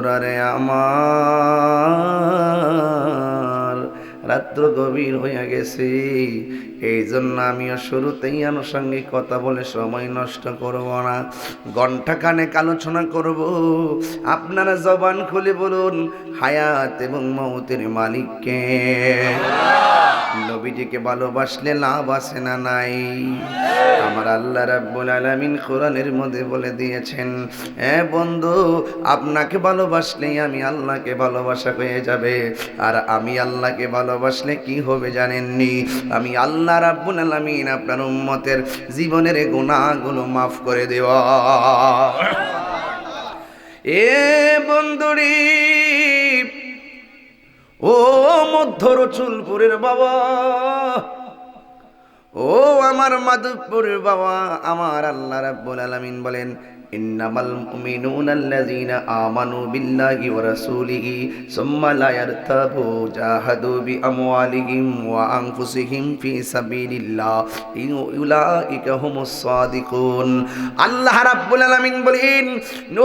বন্ধুরারে আমার। রাত্র গভীর হয়ে গেছে। এই জন্য আমিও শুরুতেই আনুষঙ্গিক কথা বলে সময় নষ্ট করব না। ঘণ্টা খানেক আলোচনা করব। আপনারা জবান খুলে বলুন, হায়াত এবং মৌতের মালিককে। নবীজিকে ভালোবাসলে লাভ আছে না নাই? আমার আল্লাহ রাব্বুল আলামিন কোরআনের মধ্যে বলে দিয়েছেন হ্যাঁ বন্ধু, আপনাকে ভালোবাসলেই আমি আল্লাহকে ভালোবাসা হয়ে যাবে। আর আমি আল্লাহকে ভালোবাসলে কি হবে জানেননি? আমি আল্লাহ রাব্বুল আলামিন আপনার উম্মতের জীবনের গুনাহগুলো মাফ করে দেওয়া। এ বন্ধুরি ও মধ্য রসুলপুরের বাবা ও আমার মাধবপুরের বাবা আমার আল্লাহ রাব্বুল আলামিন বলেন মুমিনুনা আল্লাযীনা আমানু বিল্লাহি ওয়া রাসূলিহি সুম্মা লা ইয়ারতাবু জাহাদু বিআমওয়ালিহিম ওয়া আনফুসিহিম ফি সাবিলিল্লাহ উলাইকা হুমুস সাদিকুন আল্লাহ রাব্বুল আলামিন বলেন,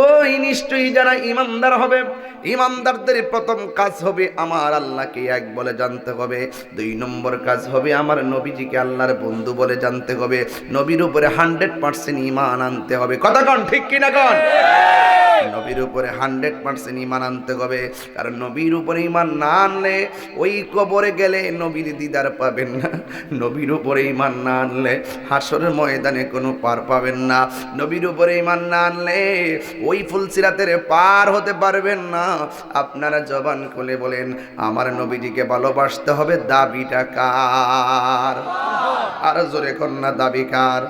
ওই নিশ্চয়ই যারা ঈমানদার হবে ইমানদারদের প্রথম কাজ হবে আমার আল্লাহকে এক বলে জানতে হবে। দুই নম্বর কাজ হবে আমার নবীজিকে আল্লাহর বন্ধু বলে জানতে হবে। নবীর উপরে হান্ড্রেড পার্সেন্ট ইমান আনতে হবে। কথা কন ঠিক কিনা কন? নবীর উপরে হান্ড্রেড পার্সেন্ট ইমান আনতে হবে। কারণ নবীর উপরে ইমান না আনলে ওই কবরে গেলে নবীর দিদার পাবেন না। নবীর উপরে ইমান না আনলে হাসরের ময়দানে কোনো পার পাবেন না। নবীর উপরে ইমান না আনলে ওই ফুলসিরাতের পার হতে পারবেন না। আপনারা জবান খুলে বলেন আমার নবীজিকে ভালোবাসতে হবে দাবিটা কার? আর জোরে কন্যা দাবি কার?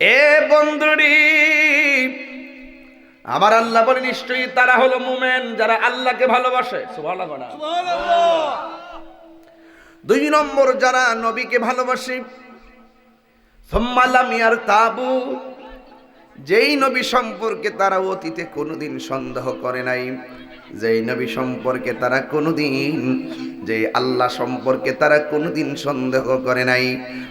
এ বন্ধুরি আমার আল্লাহ বলে নিশ্চয়ই তারা হলো মুমেন যারা আল্লাহকে ভালোবাসে। দুই নম্বর যারা নবীকে ভালোবাসে ইয়ার তাবু যেই নবী সম্পর্কে তারা অতীতে কোনোদিন সন্দেহ করে নাই। যেই নবী সম্পর্কে তারা কোনোদিন, যে আল্লাহ সম্পর্কে তারা কোনোদিন সন্দেহ করে নাই।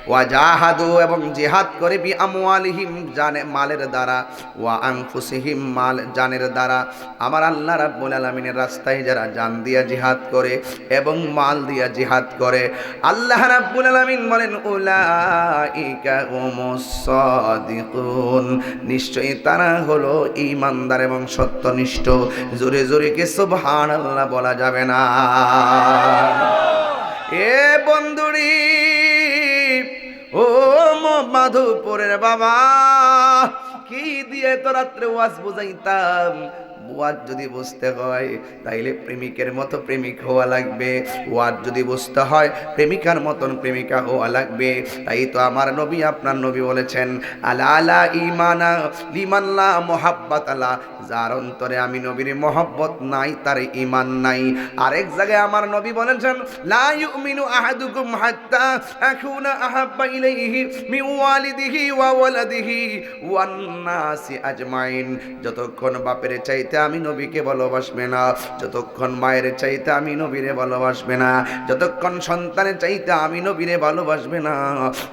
ওয়া জাহাদু এবং জিহাদ করে বি আমওয়ালিহিম জানে মালের দ্বারা, ওয়া আনফুসিহিম মাল জানের দ্বারা। আমার আল্লাহ রাব্বুল আলামিনের রাস্তায় যারা জান দিয়া জিহাদ করে এবং মাল দিয়া জিহাদ করে, আল্লাহ রাব্বুল আলামিন বলেন, উলাইকা হুমুস সাদিকুন। নিশ্চয়ই তারা হলো ঈমানদার এবং সত্যনিষ্ঠ। জোরে জোরে কে সুবহানাল্লাহ বলা যাবে না। এ বন্ধুরি, ও মাধুপুরের বাবা, কি দিয়ে তো রাত্রে ওয়াজ বুঝাইতাম? ওয়াজ যদি বুঝতে হয়, তাইলে প্রেমিকের মতো প্রেমিক হওয়া লাগবে। ওয়াজ যদি বুঝতে হয়, প্রেমিকার মতন প্রেমিকা হওয়া লাগবে। তাই তো আমার নবী আপনার নবী বলেছেন, আলা আলা ইমানা লিমাল্লা মোহাব্বত আলা যার অন্তরে আমি নবীর মহব্বত নাই, তার ইমান নাই। আরেক জায়গায় আমার নবী বলেছেন, লা ইউমিনু আহাদুকুম হাত্তা আকুনা আহাব্বা ইলাইহি মিন ওয়ালিদিহি ওয়া ওয়ালাদিহি ওয়ান নাসি আজমাইন। যতক্ষণ বাপের চাইতে আমি নবীকে ভালোবাসবে না। যতক্ষণ মায়ের চাইতে আমি নবীরে ভালোবাসবে না, যতক্ষণ সন্তানের চাইতে আমি নবীরে ভালোবাসবে না,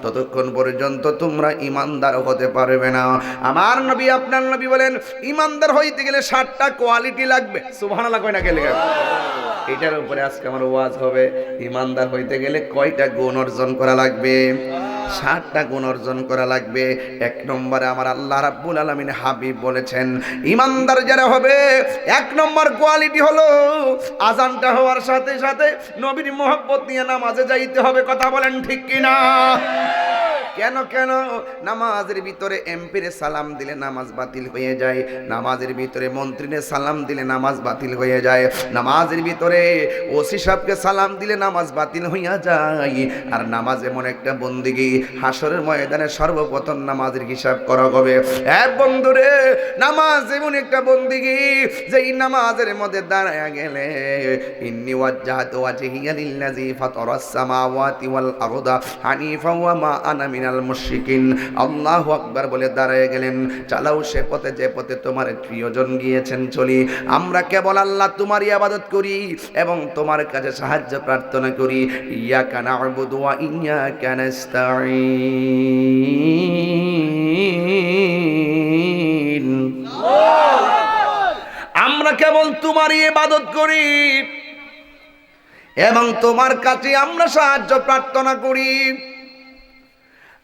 ততক্ষণ পর্যন্ত তোমরা ইমানদার হতে পারবে না। আমার নবী, আপনার নবী বলেন, ইমানদার হইতে গেলে ষাটটা কোয়ালিটি লাগবে। সুবহানাল্লাহ লাগবে না গেলে এটার উপরে আজকে আমার ওয়াজ হবে, ইমানদার হইতে গেলে কয়টা গুণ অর্জন করা লাগবে? ষাটটা গুণ অর্জন করা লাগবে। এক নম্বরে আমার আল্লাহ রাব্বুল আলমিন হাবিব বলেছেন, ইমানদার যারা হবে, এক নম্বর কোয়ালিটি হলো আজানটা হওয়ার সাথে সাথে নবীর মোহব্বত নিয়ে নামাজে যাইতে হবে। কথা বলেন ঠিক কিনা? কেন কেন? নামাজের ভিতরে এমপিরে সালাম দিলে নামাজ বাতিল হয়ে যায়, নামাজের ভিতরে মন্ত্রীরে সালাম দিলে নামাজ বাতিল হয়ে যায়, নামাজের ভিতরে ওসি সাহেবকে সালাম দিলে নামাজ বাতিল হইয়া যায়। আর নামাজ এমন একটা বন্দিগি হাসরের ময়দানে সর্বপ্রথম নামাজের হিসাব করা হবে এক বন্ধুরে, নামাজ এমন একটা বন্দিগি, যেই নামাজের মধ্যে দাঁড়ায় গেলে, ইন্নি ওয়াজ্জাহাতু ওয়াজহিয়া লিল্লাযী ফাতারাস সামাওয়াতি ওয়াল আরদা হানিফা ওয়া মা আনা মিনাল মুশরিকিন। আল্লাহু আকবার বলে দাঁড়ায় গেলেন। চালাও সে পথে, যে পথে তোমার প্রিয়জন গিয়েছেন, চলি। আমরা কেবল আল্লাহ তোমারই ইবাদত করি এবং তোমার কাছে সাহায্য প্রার্থনা করি। ওয়া ইয়াকা নাস্তাঈন। আমরা কেবল তোমারই ইবাদত করি এবং তোমার কাছে আমরা সাহায্য প্রার্থনা করি।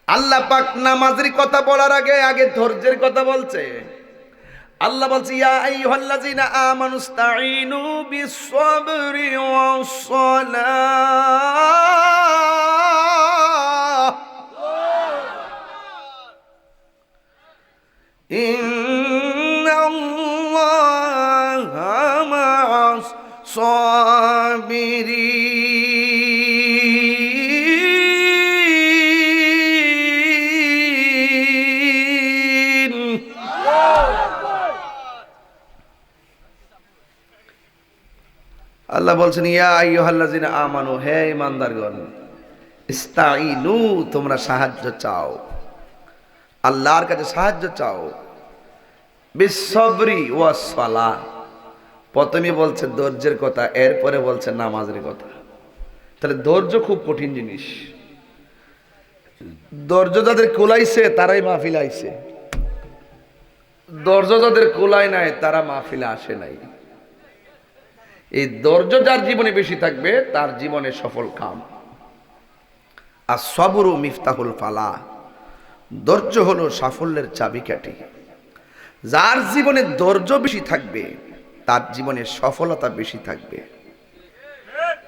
আল্লাহ পাক নামাজের কথা বলার আগে আগে ধৈর্যের কথা বলছে। আল্লাহ বলছে, ইয়া আইয়ুহাল্লাযিনা আমানুস্তাঈনু বিসসাবরি ওয়াসসালাহ। ইন্নাল্লাহা মা'আস-সাবিরিন। আল্লাহ বলছেন, ইয়া আইয়ুহাল্লাযিনা আমানু, হে ইমানদারগণ ইস্তাইনু তোমরা সাহায্য চাও। আল্লাহর কাছে সাহায্য চাও। বিশ্বরি ওয়াসলা প্রথমে বলছে, ধৈর্যের কথা। এরপরে বলছে, নামাজের কথা। তাহলে ধৈর্য খুব কঠিন জিনিস। ধৈর্য যাদের কোলাইছে, তারাই মাহফিল আইছে। ধৈর্য যাদের কোলাই নাই, তারা মাহফিলে আসে নাই। এই ধৈর্য যার জীবনে বেশি থাকবে, তার জীবনে সফল কাম। আর সবরু মিফতাহুল ফালা। ধৈর্য হলো সাফল্যের চাবিকাঠি। যার জীবনে ধৈর্য বেশি থাকবে, তার জীবনে সফলতা বেশি থাকবে।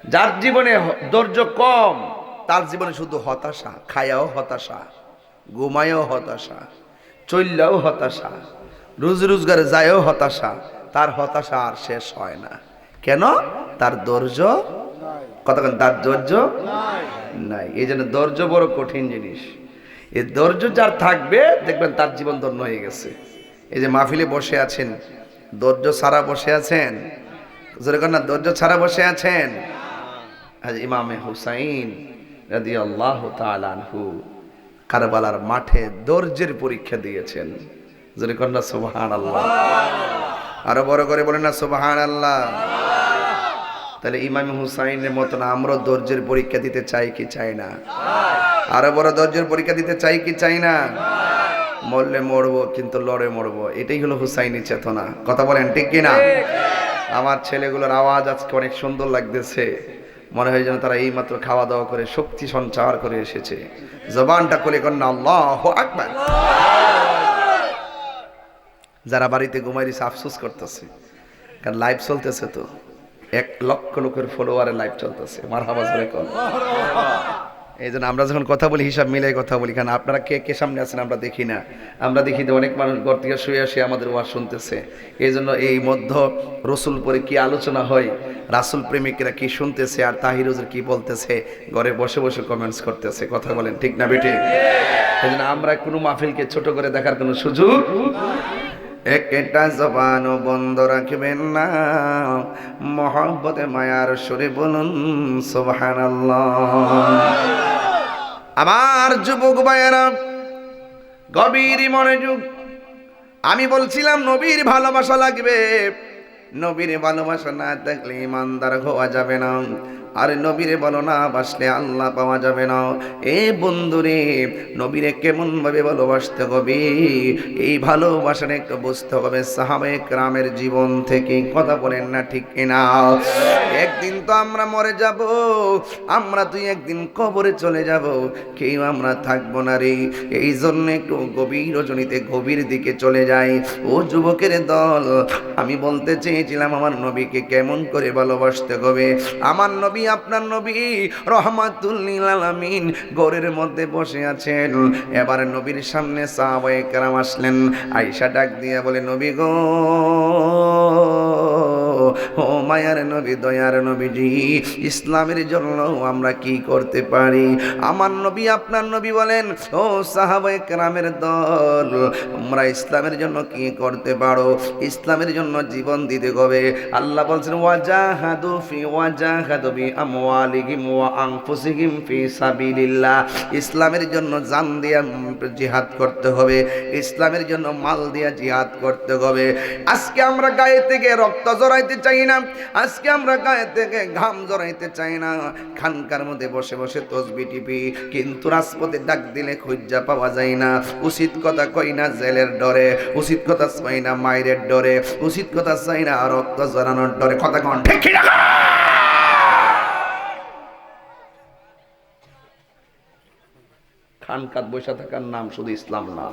যার জীবনে ধৈর্য কম, তার জীবনে শুধু হতাশা, খায়াও হতাশা, ঘুমায়ও হতাশা চললেও হতাশা, রোজ রোজগারে যায়ও হতাশা, তার হতাশা আর শেষ হয় না। কেন? তার ধৈর্য কতক্ষণ তার ধৈর্য নাই। এই জন্য ধৈর্য বড় কঠিন জিনিস। এই ধৈর্য যার থাকবে, দেখবেন তার জীবন ধন্য হয়ে গেছে। এই যে মাহফিলে বসে আছেন, ধৈর্য ছাড়া বসে আছেন যেরকম না, ধৈর্য ছাড়া বসে আছেন। ইমামে হুসাইন রাদি আল্লাহ তালানহু কারবালার মাঠে ধৈর্যের পরীক্ষা দিয়েছেন। যেরকম না সুবাহান আল্লাহ আরও বড় করে বলেন না সুবাহান আল্লাহ তাহলে ইমাম হুসাইনের মতন আমরা ধৈর্যের পরীক্ষা দিতে চাই কি চাই না? আরও বড় ধৈর্যের পরীক্ষা দিতে চাই কি চাই না? মরলে মরবো, কিন্তু লড়ে মরবো। এটাই হলো হুসাইনি চেতনা। কথা বলেন, ঠিক কি না? আমার ছেলেগুলোর আওয়াজ আজকে অনেক সুন্দর লাগতেছে। মনে হয় যেন তারা এই মাত্র খাওয়া দাওয়া করে শক্তি সঞ্চার করে এসেছে। জবানটা কোলে কন্যা আল্লাহ আকবার। যারা বাড়িতে ঘুমাইছে আফসোস করতেছে। কারণ লাইভ চলতেছে তো। এক লক্ষ লোকের ফলোয়ারে লাইভ চলতেছে। মার হাবাজ এই জন্য আমরা যখন কথা বলি, হিসাব মিলাই কথা বলি। কারণ আপনারা কে কে সামনে আছেন আমরা দেখি না। আমরা দেখি যে অনেক মানুষ ঘর থেকে শুয়ে আসে আমাদের ওয়াজ শুনতেছে। এই জন্য এই মধ্য রসুল পরে কি আলোচনা হয়, রাসুল প্রেমিকরা কি শুনতেছে আর তাহিরুজের কি বলতেছে, ঘরে বসে বসে কমেন্টস করতেছে। কথা বলেন ঠিক না বেটে এই জন্য আমরা কোনো মাহফিলকে ছোট করে দেখার কোনো সুযোগ একটা জবানও বন্ধ রাখবেন না। মহব্বতে, মায়ার সুরে বলুন, সুবহানাল্লাহ। আমার যুবক ভাইয়েরা, গভীর মনোযোগ। আমি বলছিলাম, নবীর ভালোবাসা লাগবে। নবীর ভালোবাসা না থাকলে ইমানদার হওয়া যাবে না। আর নবীরে বলো না, বাসলে আল্লাহ পাওয়া যাবে না। এ বন্ধুরে, নবীরে কেমন ভাবে ভালোবাসতে হবে? এই ভালোবাসাটা একটু বুঝতে হবে সাহাবে গ্রামের জীবন থেকে কথা বলেন না ঠিক কিনা? একদিন তো আমরা মরে যাব, আমরা তুই একদিন কবরে চলে যাব, কেউ আমরা থাকব না রে। এই জন্য একটু গভীর রজনীতে, গভীর দিকে চলে যাই। ও যুবকের দল, আমি বলতে চেয়েছিলাম, আমার নবীকে কেমন করে ভালোবাসতে হবে? আমার নবী আপনার নবী রহমাতুল্লিল আলামিন ঘরের মধ্যে বসে আছেন। এবার নবীর সামনে সাহাবায়ে কেরাম আসলেন। আয়েশা ডাক দিয়ে বলে, নবী গো ও মায়ার নবী, দয়ার নবীজি, ইসলামের জন্য আমরা কি করতে পারি? আমার নবী, আপনার নবী বলেন, ও সাহাবায়ে কেরামের দল আমরা ইসলামের জন্য কি করতে পারো? ইসলামের জন্য জীবন দিতে হবে আল্লাহ বলছেন, ওয়াজাহাদু ফি, ওয়াজাহাদু বি আমওয়ালিহিম ওয়া আনফুসিহিম ফি সাবিলিল্লাহ। ইসলামের জন্য জান দিয়া জিহাদ করতে হবে, ইসলামের জন্য মাল দিয়া জিহাদ করতে হবে। আজকে আমরা গায়ে থেকে রক্ত জড়াইতে চাই। চাই না। আজকে আমরা গায়ে থেকে ঘাম জড়াইতে চাই না। খানকার মধ্যে বসে বসে তসবি টিপি কিন্তু রাজপথে ডাক দিলে খুঁজা পাওয়া যায় না। উচিত কথা কই না জেলের ডরে উচিত কথা চাই না মায়ের ডরে উচিত কথা চাই না রক্ত জড়ানোর ডরে। কথা কন ঠিক? খানকাত বসে থাকার নাম শুধু ইসলাম না।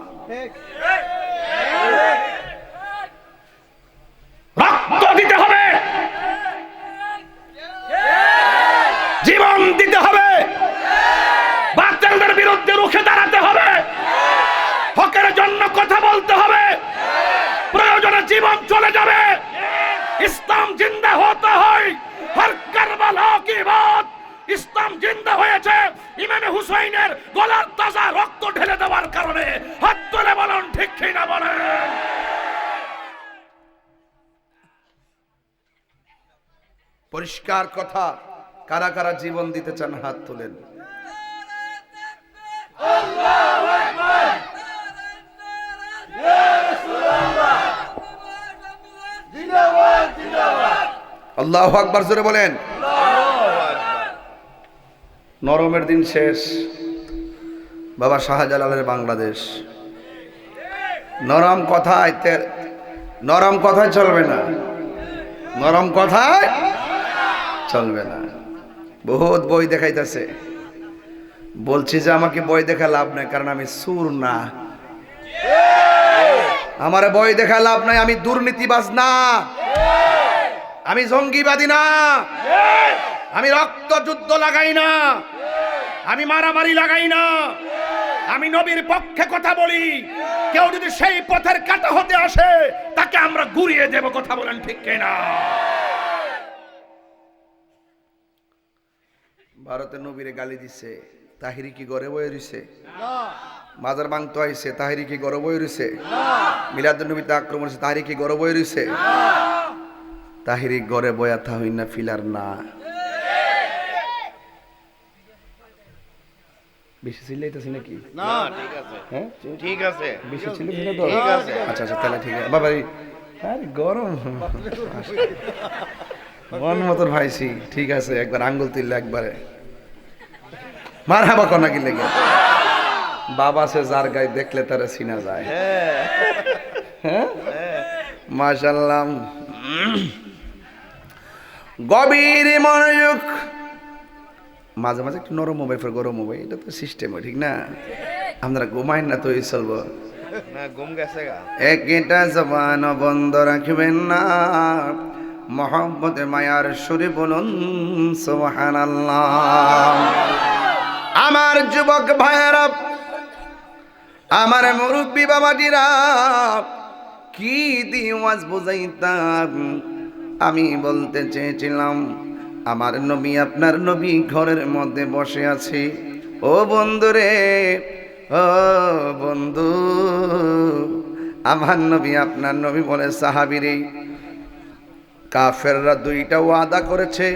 রক্ত দিতে হবে জীবন দিতে হবে বাচ্চাদের বিরুদ্ধে রুখে দাঁড়াতে হবে হকের জন্য কথা বলতে হবে প্রয়োজনে জীবন চলে যাবে। ইসলাম জিন্দা হতে হয়। হর কারবালা কি বাত ইসলাম জিন্দা হয়েছে ইমামে হুসাইনের গলার তাজা রক্ত ঢেলে দেওয়ার কারণে। হাত তুলে বলুন, ঠিক কি না বলেন? পরিষ্কার কথা, কারা কারা জীবন দিতে চান, হাত তোলেন। আল্লাহ আকবার, জোরে বলেন। নরমের দিন শেষ। বাবা শাহজালালের বাংলাদেশ। নরম কথায় নরম কথায় চলবে না। নরম কথায় চলবে না। বহুত বই দেখাইতেছে। বলছি যে আমাকে বই দেখা লাভ নাই, কারণ আমি সুর না। আমার বই দেখা লাভ নাই, আমি দুর্নীতিবাজ না। আমি জঙ্গিবাদী না। আমি রক্ত যুদ্ধ লাগাই না। আমি মারামারি লাগাই না। আমি নবীর পক্ষে কথা বলি। কেউ যদি সেই পথের কাটা হতে আসে, তাকে আমরা ঘুরিয়ে দেব, কথা বলেন ঠিক কিনা? ভারতের নবীরে গালি দিছে, তাহিরি কি গড়ে বয়ে রইছে? মাজার ভাঙতো আইছে, তাহিরি কি গড়ে বয়ে রইছে? মিলাদুল নবীতে আক্রমণ হয়েছে, তাহিরি কি গড়ে বয়ে রইছে? তাহিরি গড়ে বয়া থা হই না ফিলার না। বেশি চিল্লাইতেছি নাকি? না ঠিক আছে। হ্যাঁ? ঠিক আছে। বেশি চিল্লাইছি তো? ঠিক আছে। আচ্ছা আচ্ছা তাহলে ঠিক আছে। বাবা আরে গরম। মন মতন ভাইছি। ঠিক আছে একবার আঙ্গুল তুললে একবারে। মার হাবা কনা কি লেগে? বাবা সে যার গায়ে দেখলে তারা চিনা যায়। হ্যাঁ? মাশাল্লাহ। গভীর মনোযোগ। মাঝে মাঝে একটু নরম মোবাইল ফের গরম মোবাইল এটা তো সিস্টেম ঠিক না? আপনারা ঘুমাইন না তো এই চলবো একটা জবান বন্ধ রাখবেন না। মহব্বতে মায়ার সুরে বলুন সোহান আমার যুবক ভাইয়েরা আমার মুরব্বী বাবাটিরা কি দিয়ে ওয়াজ বুঝাইতাম? আমি বলতে চেয়েছিলাম আমার নবী আপনার নবী ঘরের মধ্যে বসে আছে। ও বন্ধুরে ও বন্ধু আমার নবী আপনার নবী বলে সাহাবিরে কাফেররা দুইটা ওয়াদা করেছে।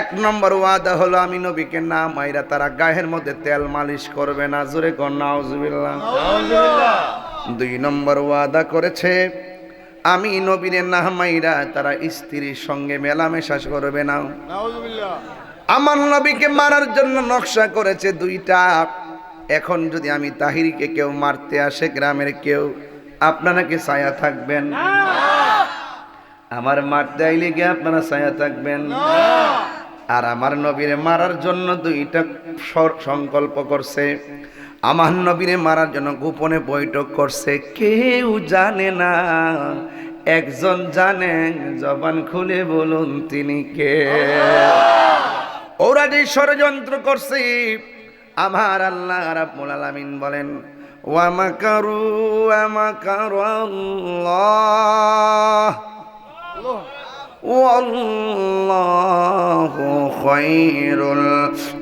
এক নম্বর ওয়াদা হলো আমি নবীকে না মাইরা তারা গায়ের মধ্যে তেল মালিশ করবে না। জোরে নাউজুবিল্লাহ। দুই নম্বর ওয়াদা করেছে আমি নবীরে না মাইরা তারা স্ত্রীর সঙ্গে মেলামেশা করবে না। আমার নবীকে মারার জন্য নকশা করেছে দুইটা। এখন যদি আমি তাহিরিকে কেউ মারতে আসে গ্রামের কেউ আপনারা কি ছায়া থাকবেন? আমার মারতে আইলে গিয়ে আপনারা ছায়া থাকবেন? আর আমার নবীরে মারার জন্য দুইটা সংকল্প করছে। আমার নবীরে মারার জন্য গোপনে বৈঠক করছে। কেউ জানে না, একজন জানে, জবান খুলে বলুন তিনি কে। ওরা যে ষড়যন্ত্র করছে, আমার আল্লাহ রাব্বুল আলামিন বলেন ওয়ামাকারু আমাকারু আল্লাহ। ওয়াল্লাহু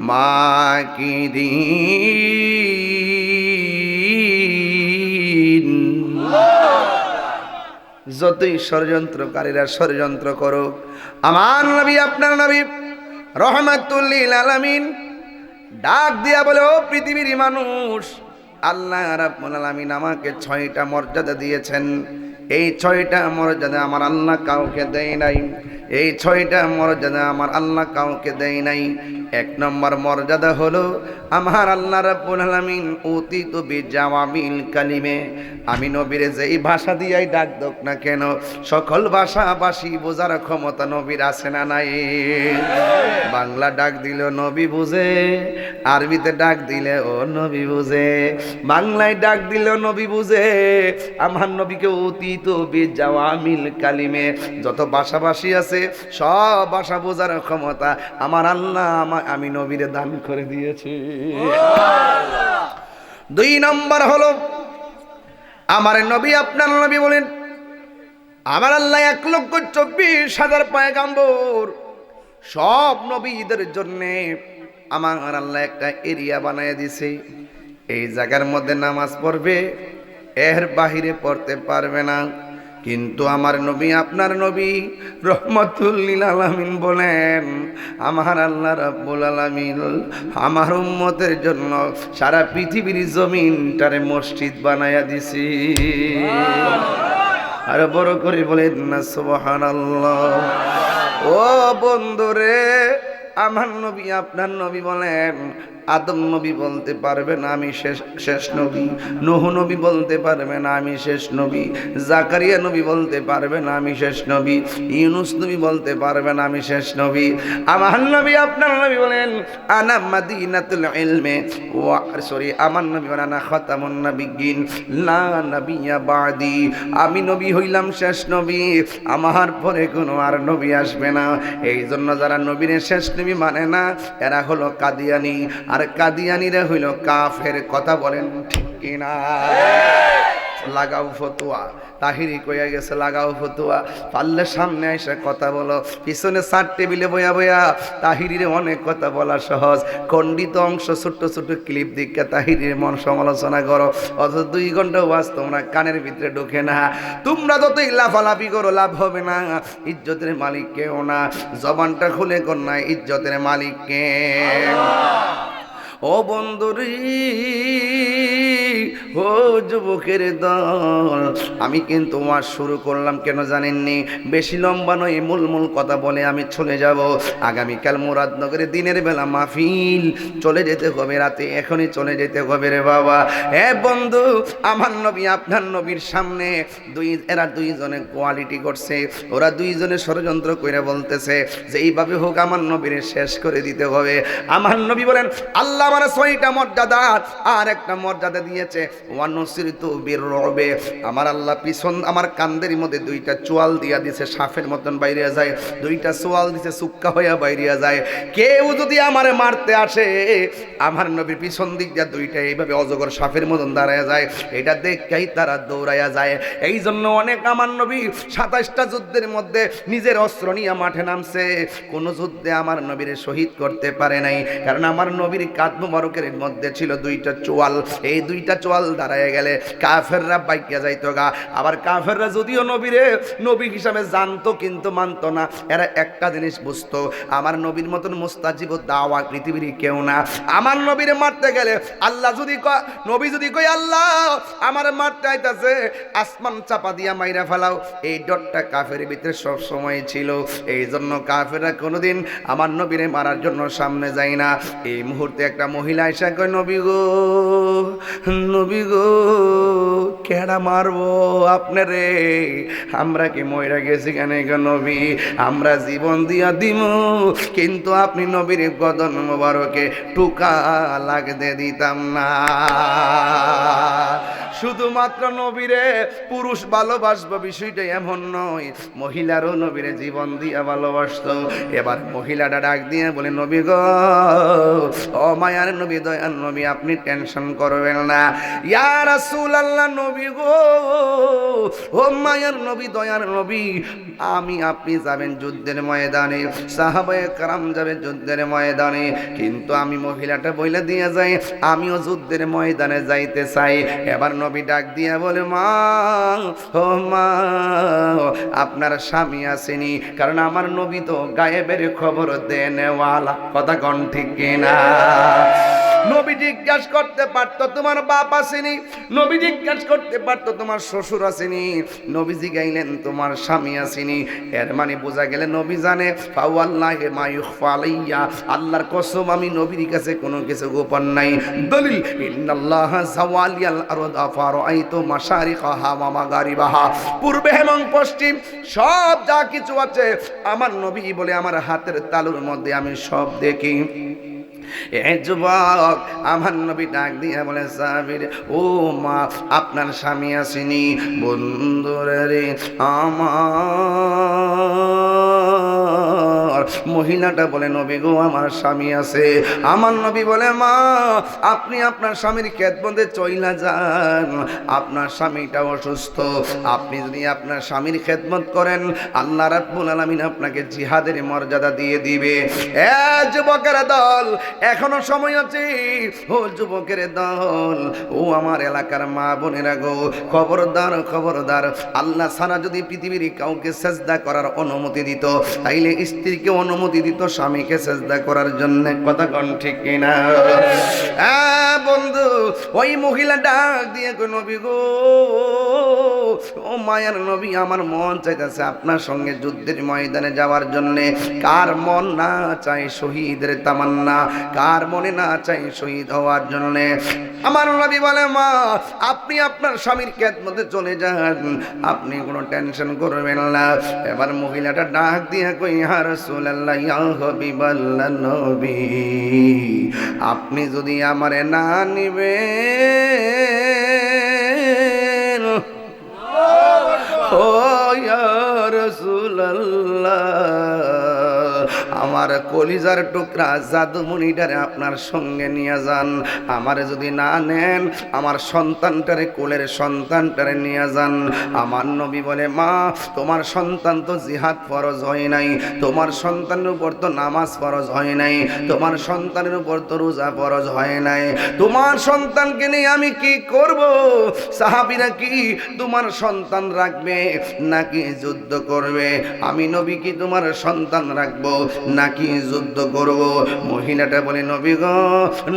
মাকিদিন। যতই ষড়যন্ত্রকারীরা ষড়যন্ত্র করুক, আমার নবী, আপনার নবী, রহমাতুল্লিল আলামিন, ডাক দিয়া বলে, ও পৃথিবীর মানুষ, আল্লাহ রাব্বুল আলামিন আমাকে ছয়টা মর্যাদা দিয়েছেন। এই ছয়টা মর্যাদা আমার আল্লাহ কাউকে দেয় নাই। এই ছয়টা মর্যাদা আমার আল্লাহ কাউকে দেয় নাই। এক নম্বর মর্যাদা হলো আমার আল্লাহ রাব্বুল আলামিন, অতীত বিজাওয়ামিল কালিমে। আমি নবীর যেই ভাষা দিয়াই ডাক দোক না কেন, সকল ভাষাভাষী বোঝার ক্ষমতা নবীর আছে না নাই। বাংলা ডাক দিল, নবী বুঝে। আরবিতে ডাক দিলে, ও নবী বুঝে। বাংলায় ডাক দিল, নবী বুঝে। আমার নবীকে অতি অতীত বিজাওয়ামিল কালিমে। যত ভাষাভাষী আছে, সব ভাষা বোঝার ক্ষমতা আমার আল্লাহ আমা- আমি নবীরে দান করে দিয়েছি। দুই নম্বর হলো আমার নবী আপনার নবী বলেন আমার আল্লাহ এক লক্ষ চব্বিশ হাজার পায়গাম্বর সব নবীদের জন্যে আমার আল্লাহ একটা এরিয়া বানায় দিছে। এই জায়গার মধ্যে নামাজ পড়বে এর বাহিরে পড়তে পারবে না। কিন্তু আমার নবী আপনার নবী রহমতুল্লিল আলামিন বলেন আমার আল্লাহ রাব্বুল আলামিন আমার উম্মতের জন্য সারা পৃথিবীর জমিনটারে মসজিদ বানায়া দিছি। আর বড় করে বলেন না সুবহানাল্লাহ। ও বন্ধুরে আমার নবী, আপনার নবী বলেন, আদম নবী বলতে পারবেন আমি শেষ শেষ নবী। নূহ নবী বলতে পারবেন আমি শেষ নবী। জাকারিয়া নবী বলতে পারবেন আমি শেষ নবী। ইউনুস নবী বলতে পারবেন আমি শেষ নবী। আমার নবী, আপনার নবী বলেন, আনা মাদিনাতুল ইলমে, ওয়া, সরি, আমার নবী বলেন, আনা খাতামুন নাবিয়্যিন, লা নাবিয়্যা বাদি। আমি নবী হইলাম শেষ নবী। আমার পরে কোনো আর নবী আসবে না। এই জন্য যারা নবীর শেষ নবী মানে না? এরা হলো কাদিয়ানি। আর কাদিয়ানিরা হইল কাফের। কথা বলেন ঠিক কিনা? লাগাও ফতুয়া। তাহিরি কইয়া গেছে, লাগাও ফতুয়া। পারলে সামনে এসে কথা বলো। পিছনে চার টেবিলে বয়া বয়া তাহিরির অনেক কথা বলা সহজ। খণ্ডিত অংশ, ছোট্ট ছোট্ট ক্লিপ দিকে তাহিরির মন সমালোচনা করো। অথচ দুই ঘণ্টা ওয়াজ তোমরা কানের ভিতরে ঢোকে না। তোমরা যতই লাফালাফি করো, লাভ হবে না। ইজ্জতের মালিক কেউ না। জবানটা খুলে কর না, ইজ্জতের মালিক কে? ও বন্ধুরি, ও যুবকের দল, আমি কিন্তু ওয়াজ শুরু করলাম কেন জানেননি? বেশি লম্বা নয় মূল মূল কথা বলে আমি চলে যাব। আগামীকাল মুরাদনগরে দিনের বেলা মাহফিল। চলে যেতে হবে রাতে, এখনই চলে যেতে হবে রে বাবা। হ্যাঁ বন্ধু, আমার নবী, আপনার নবীর সামনে দুই, এরা দুইজনে কোয়ালিটি করছে, ওরা দুইজনে ষড়যন্ত্র করে বলতেছে যে, এইভাবে হোক আমার নবীর শেষ করে দিতে হবে। আমার নবী বলেন, আল্লাহ আমার ছয়টা মর্যাদা, আর একটা মর্যাদা দিয়েছে রবে আমার আল্লাহ পিছন, আমার কান্দের মধ্যে দুইটা চোয়াল দিয়া দিছে সাফের মতন বাইরে যায়, দুইটা চোয়াল দিছে, সুক্কা হইয়া বাইরে যায়। কেউ যদি আমারে মারতে আসে, আমার নবীর পিছন দিক দিয়া দুইটা এইভাবে অজগর সাফের মতন দাঁড়ায় যায়, এটা দেখেই তারা দৌড়াইয়া যায়। এই জন্য অনেক আমার নবী সাতাশটা যুদ্ধের মধ্যে নিজের অস্ত্র নিয়ে মাঠে নামছে। কোন যুদ্ধে আমার নবীর শহীদ করতে পারে নাই, কারণ আমার নবীর কাঁধ মুবারকের মধ্যে ছিল দুইটা চোয়াল। এই দুইটা চোয়াল দাঁড়ায় গেলে কাফেররা বাইকিয়া যাইতো গা। আবার কাফেররা যদিও নবীরে, নবী হিসাবে জানতো কিন্তু মানতো না। এরা একটা জিনিস বুঝতো, আমার নবীর মতন মুস্তাজিব দাওয়া পৃথিবীর কেউ না। আমার নবীরে মারতে গেলে আল্লাহ যদি নবী যদি কই আল্লাহ, আমার মারতে আইতাছে, আসমান চাপা দিয়া মাইরা ফেলাও। এই ডটটা কাফের ভিতরে সব সময় ছিল। এই জন্য কাফেররা কোনোদিন আমার নবীরে মারার জন্য সামনে যায় না। এই মুহূর্তে একটা মহিলা এসে কয়, নবী গো নবী গো, কেডা মারবো আপনারে আমরা কি ময়রা গেছি কেন গো নবী? আমরা জীবন দিয়া দিম, কিন্তু আপনি নবীর গদন মোবারকে টুকা লাগতে দিতাম না। শুধুমাত্র নবীরে পুরুষ ভালোবাসবো বিষয়টা এমন নয়, মহিলারও নবীরে জীবন দিয়া ভালোবাসতো। এবার মহিলাটা ডাক দিয়ে বলে, নবী গো, ও মায়ার নবী, দয়ার নবী, আপনি টেনশন করবেন না। ইয়া রাসূল আল্লাহ নবী গো, ও মায়ার নবী, দয়ার নবী, আমি, আপনি যাবেন যুদ্ধের ময়দানে, সাহাবায়ে কারাম যাবে যুদ্ধের ময়দানে, কিন্তু আমি মহিলাটা বইলে দিয়ে যাই, আমিও যুদ্ধের ময়দানে যাইতে চাই। এবার নবী ডাক দিয়ে বলে, মা, ও মা, আপনার স্বামী আসেনি, কারণ আমার নবী তো গায়েবের খবর দেনেওয়ালা। কথা কন ঠিক কিনা? নবী জিজ্ঞাস করতে পারতো, তোমার বাপ আসেনি? নবী জিজ্ঞাস করতে পারতো, তোমার শ্বশুর আসেনি? নবীজি গাইলেন, তোমার স্বামী আসেনি। এর মানে বোঝা গেলে নবী জানে, ফাওয়াল্লাহি মা ইউখফা আলাইয়া, আল্লাহর কসম, আমি নবীর কাছে কোনো কিছু গোপন নাই। দলিল, ইন্নাল্লাহ জাওয়ালিয়াল আরদ, ফারাআইতু মাশারিকাহা ওয়া মাগারিবাহা। পূর্বে এবং পশ্চিম, সব যা কিছু আছে, আমার নবী বলে আমার হাতের তালুর মধ্যে আমি সব দেখি। এ যুবক, আমার নবী ডাক দিয়ে বলে, সাবির, ও মা, আপনার স্বামী আসেনি। বন্ধুরে রে, আমার মহিলাটা বলে, নবী গো, আমার স্বামী আছে। আমার নবী বলে, মা, আপনি আপনার স্বামীর খেদমতে চইলা যান। আপনার স্বামীটা অসুস্থ। আপনি যদি আপনার স্বামীর খেদমত করেন, আল্লাহ রাব্বুল আলামিন আপনাকে জিহাদের মর্যাদা দিয়ে দিবে। এ যুবকের দল এখনও সময় আছে। ও যুবকের দল, ও আমার এলাকার মা বোনেরা গো, খবরদার খবরদার। আল্লাহ সারা যদি পৃথিবীর কাউকে সেজদা করার অনুমতি দিত, তাইলে স্ত্রীকে অনুমতি দিত, স্বামীকে সেজদা করার জন্য। কথা কন ঠিক কিনা হ্যাঁ বন্ধু, ওই মহিলা ডাক দিয়ে কই নবী গো। ও মায়ার নবী, আমার মন চাইতেছে আপনার সঙ্গে যুদ্ধের ময়দানে যাওয়ার জন্য। কার মন না চাই শহীদের তামান্না, কার মনে না চাই শহীদ হওয়ার জন্য? আমার নবী বলে, মা, আপনি আপনার স্বামীর মধ্যে চলে যান। আপনি কোনো টেনশন করবেন না। এবার মহিলাটা ডাক দিয়ে কই হাবিবাল্লাহ নবী, আপনি যদি আমারে না নিবেন রাসূলুল্লাহ আমার কলিজার টুকরা জাদুমণিটারে আপনার সঙ্গে নিয়ে যান। আমারে যদি না নেন, আমার সন্তানটারে, কোলের সন্তানটারে নিয়ে যান। আমার নবী বলে, মা, তোমার সন্তান তো জিহাদ ফরজ হয় নাই। তোমার সন্তানের উপর তো নামাজ ফরজ হয় নাই। তোমার সন্তানের উপর তো রোজা ফরজ হয় নাই। তোমার সন্তানকে নিয়ে আমি কি করব? সাহাবিরা কি তোমার সন্তান রাখবে নাকি যুদ্ধ করবে? আমি নবী কি তোমার সন্তান রাখব? নাকি যুদ্ধ করব? মহিলাটা বলে নবীগ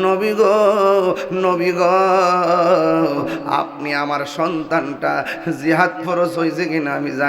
নবীগ নবীগ আপনি আমার সন্তানটা জিহাদ ফরজ হয়েছে কিনা আমি জানি